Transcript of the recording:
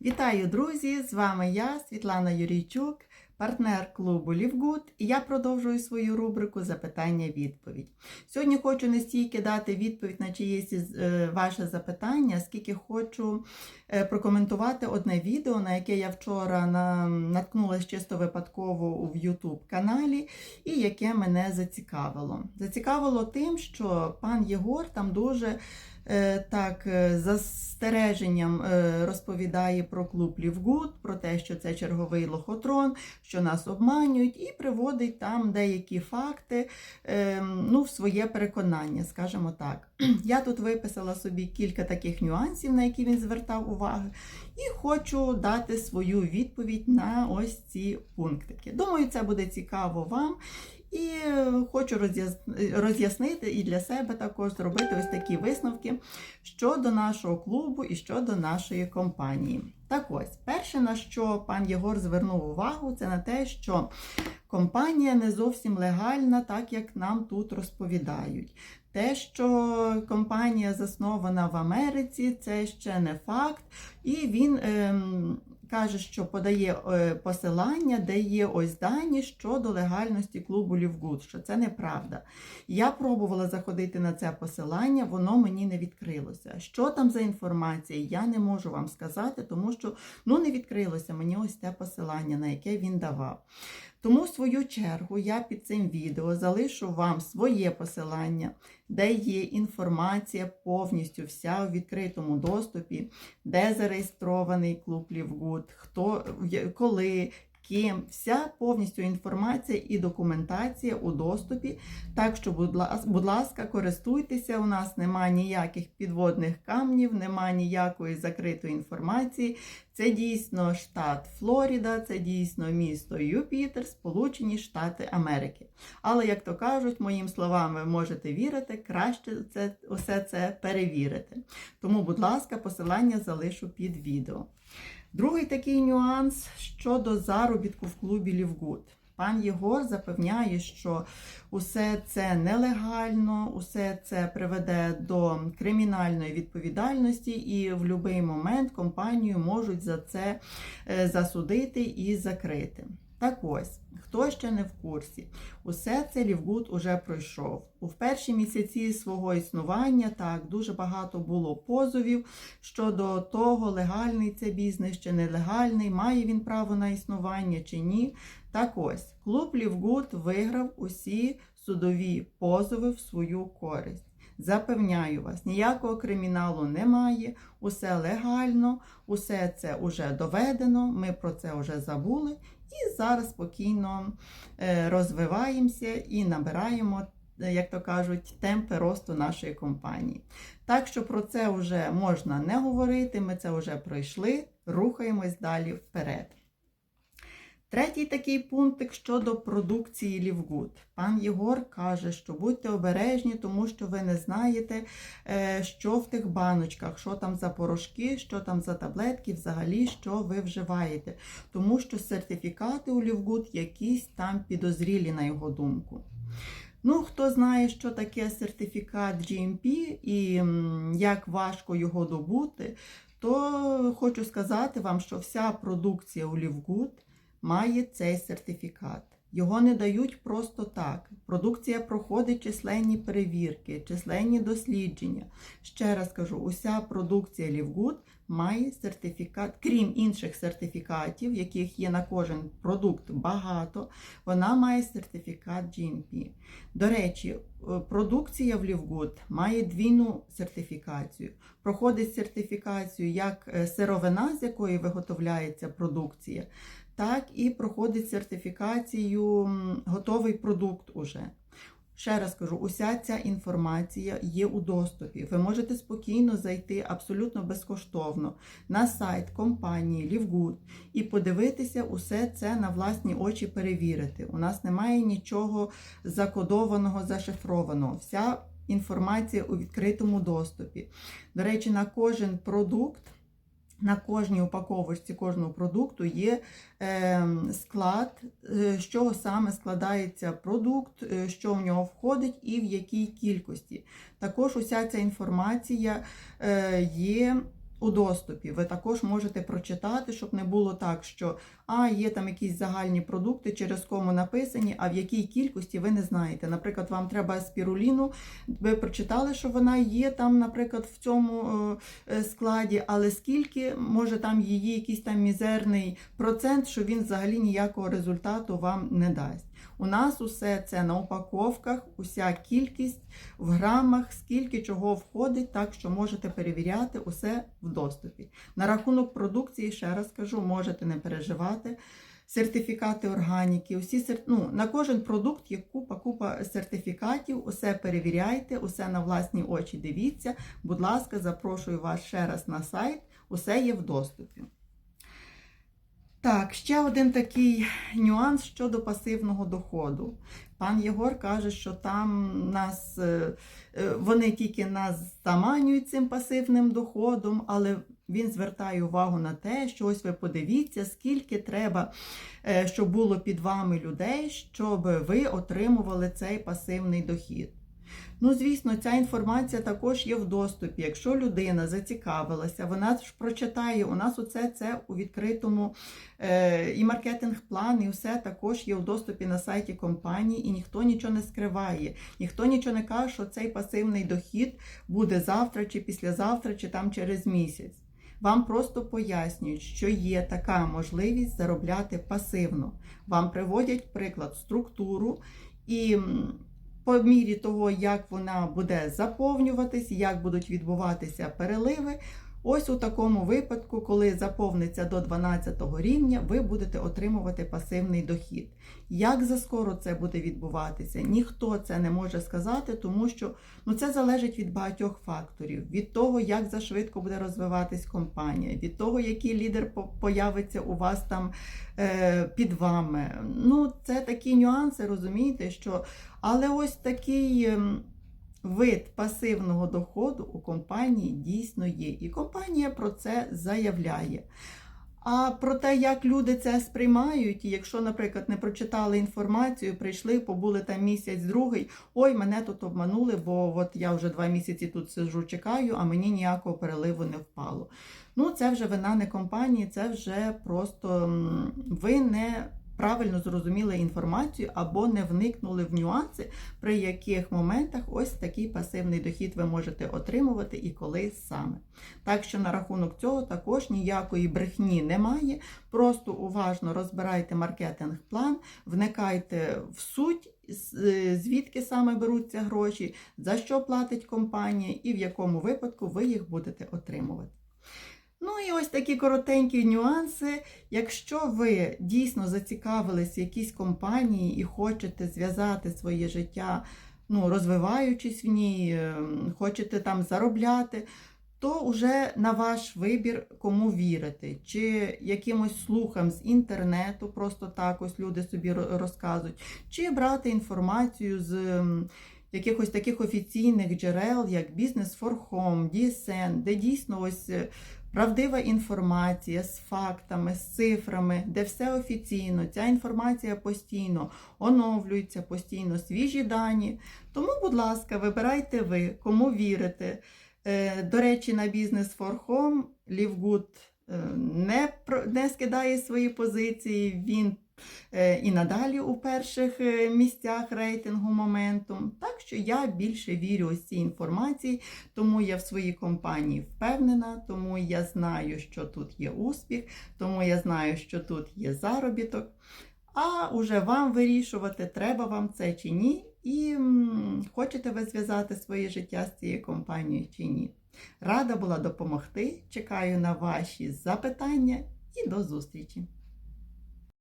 Вітаю, друзі! З вами я, Світлана Юрійчук, партнер клубу Лівгуд, і я продовжую свою рубрику Запитання-відповідь. Сьогодні хочу не стільки дати відповідь на чиєсь е, ваше запитання, скільки хочу е, прокоментувати одне відео, на яке я вчора наткнулася чисто випадково в YouTube каналі, і яке мене зацікавило. Зацікавило тим, що пан Єгор там дуже. Е, так, е, застереженням е, розповідає про клуб Лівгуд, про те, що це черговий лохотрон, що нас обманюють, і приводить там деякі факти е, ну, в своє переконання, скажімо так. Я тут виписала собі кілька таких нюансів, на які він звертав увагу, і хочу дати свою відповідь на ось ці пунктики. Думаю, це буде цікаво вам. І хочу роз'яснити і для себе також зробити ось такі висновки щодо нашого клубу і щодо нашої компанії. Так ось, перше, на що пан Єгор звернув увагу, це на те, що компанія не зовсім легальна, так як нам тут розповідають. Те, що компанія заснована в Америці, це ще не факт, і він ем, каже, що подає е, посилання, де є ось дані щодо легальності клубу Лівгуд, що це неправда. Я пробувала заходити на це посилання, воно мені не відкрилося. Що там за інформація, я не можу вам сказати, тому що ну, не відкрилося мені ось те посилання, на яке він давав. Тому, в свою чергу, я під цим відео залишу вам своє посилання, де є інформація повністю вся у відкритому доступі, де зареєстрований клуб Лівгуд, хто, коли, ким, вся повністю інформація і документація у доступі. Так що, будь лас- будь ласка, користуйтеся, у нас немає ніяких підводних камнів, немає ніякої закритої інформації. Це дійсно штат Флоріда, це дійсно місто Юпітер, Сполучені Штати Америки. Але, як то кажуть, моїм словам ви можете вірити, краще це, усе це перевірити. Тому, будь ласка, посилання залишу під відео. Другий такий нюанс щодо заробітку в клубі Лівгуд. Пан Єгор запевняє, що усе це нелегально, усе це приведе до кримінальної відповідальності, і в будь-який момент компанію можуть за це е, засудити і закрити. Так ось, хто ще не в курсі, усе це Лівгуд уже пройшов. У перші місяці свого існування так дуже багато було позовів щодо того, легальний це бізнес чи нелегальний, має він право на існування чи ні. Так ось, клуб Лівгуд виграв усі судові позови в свою користь. Запевняю вас, ніякого криміналу немає, усе легально, усе це вже доведено, ми про це вже забули і зараз спокійно е, розвиваємося і набираємо, е, як то кажуть, темпи росту нашої компанії. Так що про це вже можна не говорити, ми це вже пройшли, рухаємось далі вперед. Третій такий пунктик щодо продукції Лівгуд. Пан Єгор каже, що будьте обережні, тому що ви не знаєте, е, що в тих баночках, що там за порошки, що там за таблетки, взагалі, що ви вживаєте. Тому що сертифікати у Лівгуд якісь там підозрілі, на його думку. Ну, хто знає, що таке сертифікат GMP і як важко його добути, то хочу сказати вам, що вся продукція у Лівгуд має цей сертифікат. Його не дають просто так. Продукція проходить численні перевірки, численні дослідження. Ще раз кажу, уся продукція Лівгуд має сертифікат, крім інших сертифікатів, яких є на кожен продукт багато, вона має сертифікат GMP. До речі, е, продукція в Лівгуд має двійну сертифікацію. Проходить сертифікацію як е, сировина, з якої виготовляється продукція, так і проходить сертифікацію готовий продукт уже. Ще раз кажу, уся ця інформація є у доступі. Ви можете спокійно зайти абсолютно безкоштовно на сайт компанії Лівгуд і подивитися усе це на власні очі перевірити. У нас немає нічого закодованого, зашифрованого. Вся інформація у відкритому доступі. До речі, на кожен продукт. На кожній упаковочці кожного продукту є е, склад, е, з чого саме складається продукт, е, що в нього входить і в якій кількості. Також уся ця інформація е, є у доступі. Ви також можете прочитати, щоб не було так, що а, є там якісь загальні продукти, через кому написані, а в якій кількості ви не знаєте. Наприклад, вам треба спіруліну, ви прочитали, що вона є там, наприклад, в цьому е, е, складі, але скільки може там її якийсь там мізерний процент, що він взагалі ніякого результату вам не дасть. У нас усе це на упаковках, уся кількість в грамах, скільки чого входить, так що можете перевіряти усе в доступі. На рахунок продукції, ще раз кажу, можете не переживати. Сертифікати органіки, усі ну, на кожен продукт є купа, купа сертифікатів, усе перевіряйте, усе на власні очі дивіться. Будь ласка, запрошую вас ще раз на сайт, усе є в доступі. Так, ще один такий нюанс щодо пасивного доходу. Пан Єгор каже, що там нас е, е, вони тільки нас заманюють цим пасивним доходом, але він звертає увагу на те, що ось ви подивіться, скільки треба, е, щоб було під вами людей, щоб ви отримували цей пасивний дохід. Ну, звісно, ця інформація також є в доступі. Якщо людина зацікавилася, вона ж прочитає. У нас оце це у відкритому е, і маркетинг-план, і все також є в доступі на сайті компанії, і ніхто нічого не скриває. Ніхто нічого не каже, що цей пасивний дохід буде завтра, чи післязавтра, чи там через місяць. Вам просто пояснюють, що є така можливість заробляти пасивно. Вам приводять приклад структуру і по мірі того, як вона буде заповнюватись, як будуть відбуватися переливи. Ось у такому випадку, коли заповниться до 12 рівня, ви будете отримувати пасивний дохід. Як заскоро це буде відбуватися, ніхто це не може сказати, тому що ну, це залежить від багатьох факторів: від того, як зашвидко буде розвиватись компанія, від того, який лідер появиться у вас там е, під вами. Ну, це такі нюанси, розумієте, що. Але ось такий. Вид пасивного доходу у компанії дійсно є. І компанія про це заявляє. А про те, як люди це сприймають, і якщо, наприклад, не прочитали інформацію, прийшли, побули там місяць, другий, ой, мене тут обманули, бо от я вже два місяці тут сижу, чекаю, а мені ніякого переливу не впало. Ну, це вже вина не компанії, це вже просто ви не правильно зрозуміли інформацію або не вникнули в нюанси, при яких моментах ось такий пасивний дохід ви можете отримувати і коли саме. Так що на рахунок цього також ніякої брехні немає. Просто уважно розбирайте маркетинг-план, вникайте в суть. Звідки саме беруться гроші, за що платить компанія, і в якому випадку ви їх будете отримувати. Ну і ось такі коротенькі нюанси. Якщо ви дійсно зацікавились в якійсь компанії і хочете зв'язати своє життя, ну, розвиваючись в ній, ем, хочете там заробляти, то вже на ваш вибір, кому вірити, чи якимось слухам з інтернету, просто так ось люди собі розказують, чи брати інформацію з ем, якихось таких офіційних джерел, як Business for Home, DSN, де дійсно ось Правдива інформація з фактами, з цифрами, де все офіційно, ця інформація постійно оновлюється, постійно свіжі дані. Тому, будь ласка, вибирайте ви, кому вірите. Е, до речі, на Business for Home Livegood е, не, не скидає свої позиції. Він Е, і надалі у перших е, місцях рейтингу моментум. Так що я більше вірю ось цій інформації, тому я в своїй компанії впевнена, тому я знаю, що тут є успіх, тому я знаю, що тут є заробіток. А уже вам вирішувати, треба вам це чи ні, і хочете ви зв'язати своє життя з цією компанією чи ні. Рада була допомогти. Чекаю на ваші запитання і до зустрічі!